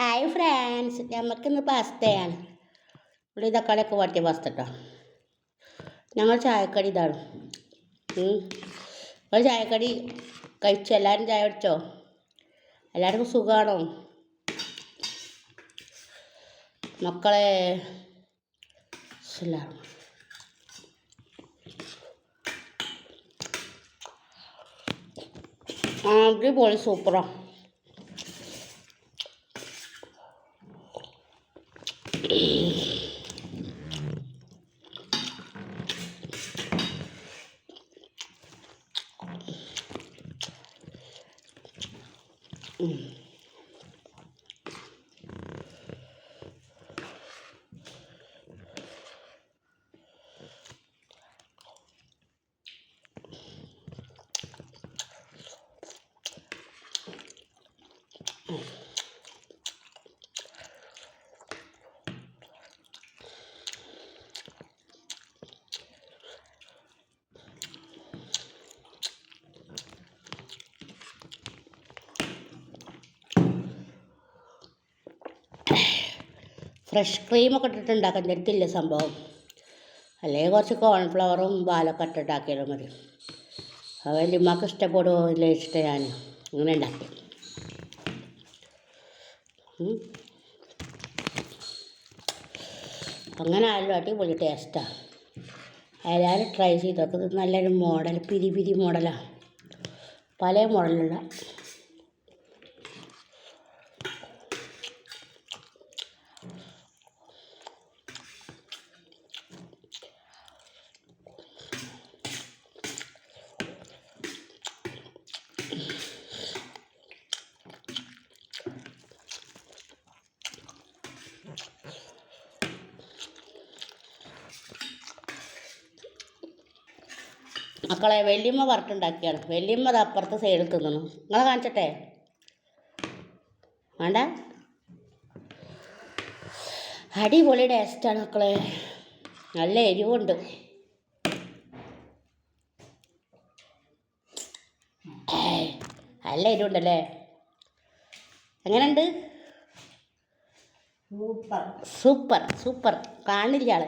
Hi friends നമുക്കിന്ന് പാസ്തയാണ്. ഇവിടെ തക്കാളിയൊക്കെ വാട്ടിയ പാസ്ത കേട്ടോ ഞങ്ങൾ ചായക്കടി ഇതാണ്. നിങ്ങൾ ചായക്കടി കഴിച്ചോ? എല്ലാവരും ചായ കുടിച്ചോ? എല്ലാവർക്കും സുഖമാണോ മക്കളെ അടിപൊളി സൂപ്പറാണ് Peace. ഫ്രഷ് ക്രീമൊക്കെ ഇട്ടിട്ട് ഉണ്ടാക്കാൻ എന്റെ സംഭവം? അല്ലെങ്കിൽ കുറച്ച് കോൺഫ്ലവറും പാലൊക്കെ ഇട്ടിട്ടാക്കിയാലും മതി. അത് വലിയമ്മക്ക് ഇഷ്ടപ്പെടുമോ ഇല്ല ഇഷ്ടം ഞാൻ അങ്ങനെ ഉണ്ടാക്കി. അങ്ങനെ ആയാലും അടിപൊളി ടേസ്റ്റാണ് എല്ലാവരും ട്രൈ ചെയ്തൊക്കെ നല്ലൊരു മോഡൽ പിരി പിരി മോഡലാണ് പല മോഡലുള്ള മക്കളെ വല്യമ്മ വറുത്തുണ്ടാക്കിയാണ് വല്യമ്മ അത് അപ്പുറത്തെ സൈഡിൽ തിന്നണം നിങ്ങളെ കാണിച്ചട്ടെ? വേണ്ട? അടിപൊളി ടേസ്റ്റാണ് മക്കളെ. നല്ല എരിവുണ്ട്. നല്ല എരിവുണ്ടല്ലേ? എങ്ങനെയുണ്ട്? സൂപ്പർ. Super super. കാണില്ല ആൾ.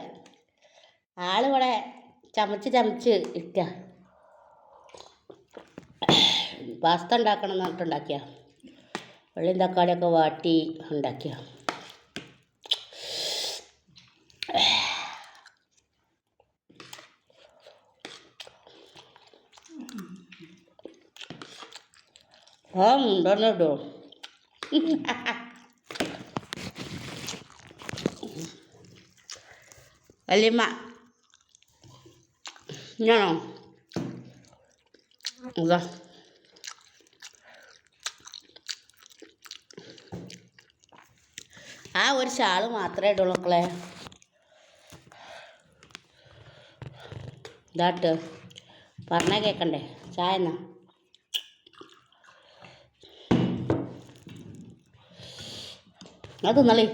ആളിവിടെ ചമച്ച് ചമച്ച് ഇരിക്കുക പാസ്ത ഉണ്ടാക്കണം എന്ന് പറഞ്ഞിട്ടുണ്ടാക്കിയ. വെള്ളിയും തക്കാളിയൊക്കെ വാട്ടി ഉണ്ടാക്കിയ. ആ മുണ്ടന്നെ ഇടോ വല്യമ്മ ഇതാ. ആ ഒരു ഷാൾ മാത്രമേ ഇടുള്ളൂ മക്കളെ. ഇതാട്ട് പറഞ്ഞാൽ കേൾക്കണ്ടേ ചായ എന്നാ? അത് തിന്നളി?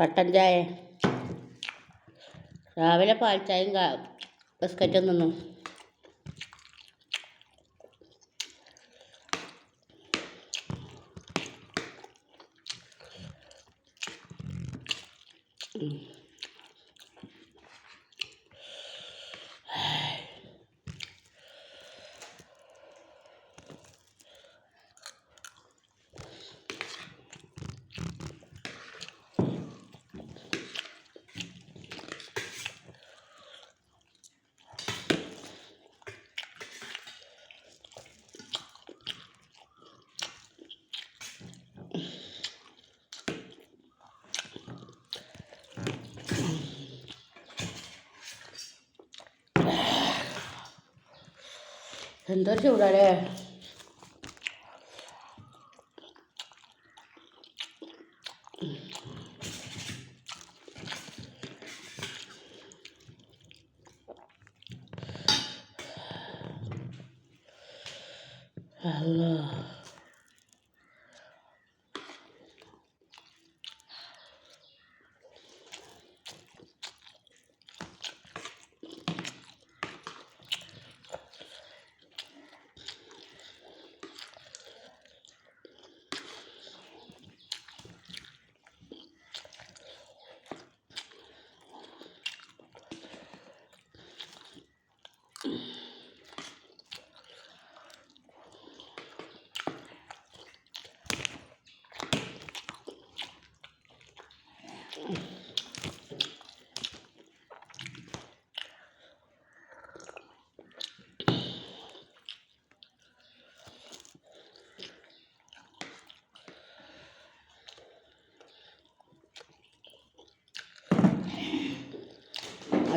കട്ടൻ ചായ. രാവിലെ പാൽ ചായയും കാ ബിസ്ക്കറ്റും എന്തോ ചൂടാലേ Allah.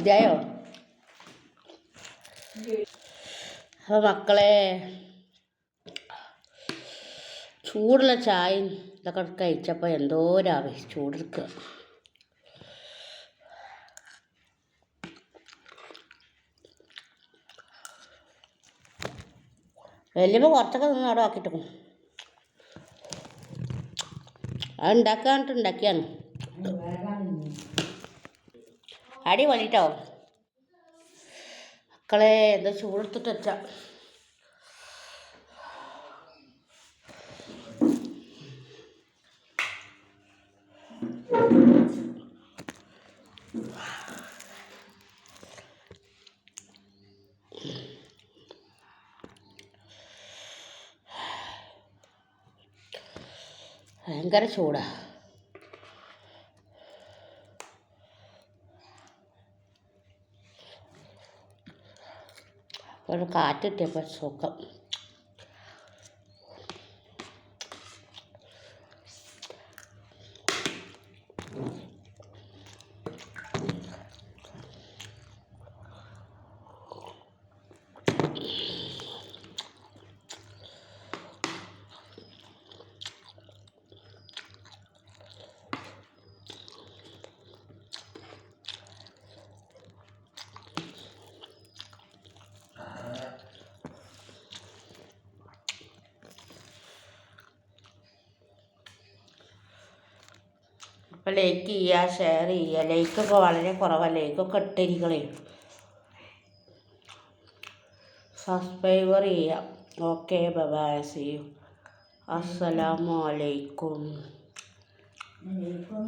മതിയായോ? അപ്പോൾ മക്കളെ ചൂടുള്ള ചായ ഇതൊക്കെ കഴിച്ചപ്പോൾ എന്തോ രാവി ചൂടെടുക്കുക വലിയപ്പോൾ കുറച്ചൊക്കെ നിന്ന് അവിടെ ആക്കിയിട്ടു അത് ഉണ്ടാക്കാനായിട്ട് ഉണ്ടാക്കിയാണ് അടിപൊളിട്ടോ മക്കളെ എന്താ ചൂടെടുത്തിട്ട് വെച്ച. ഭയങ്കര ചൂടാ. ഒരു കാറ്റിട്ടിയപ്പോൾ സുഖം അപ്പോൾ ലൈക്ക് ചെയ്യുക ഷെയർ ചെയ്യുക. ലൈക്കൊക്കെ വളരെ കുറവാണ് ലൈക്കൊക്കെ ഇട്ടിരിക്കണേ സബ്സ്ക്രൈബർ ചെയ്യുക. ഓക്കെ ബൈ സി യു അസ്സലാമു അലൈക്കും ഇപ്പം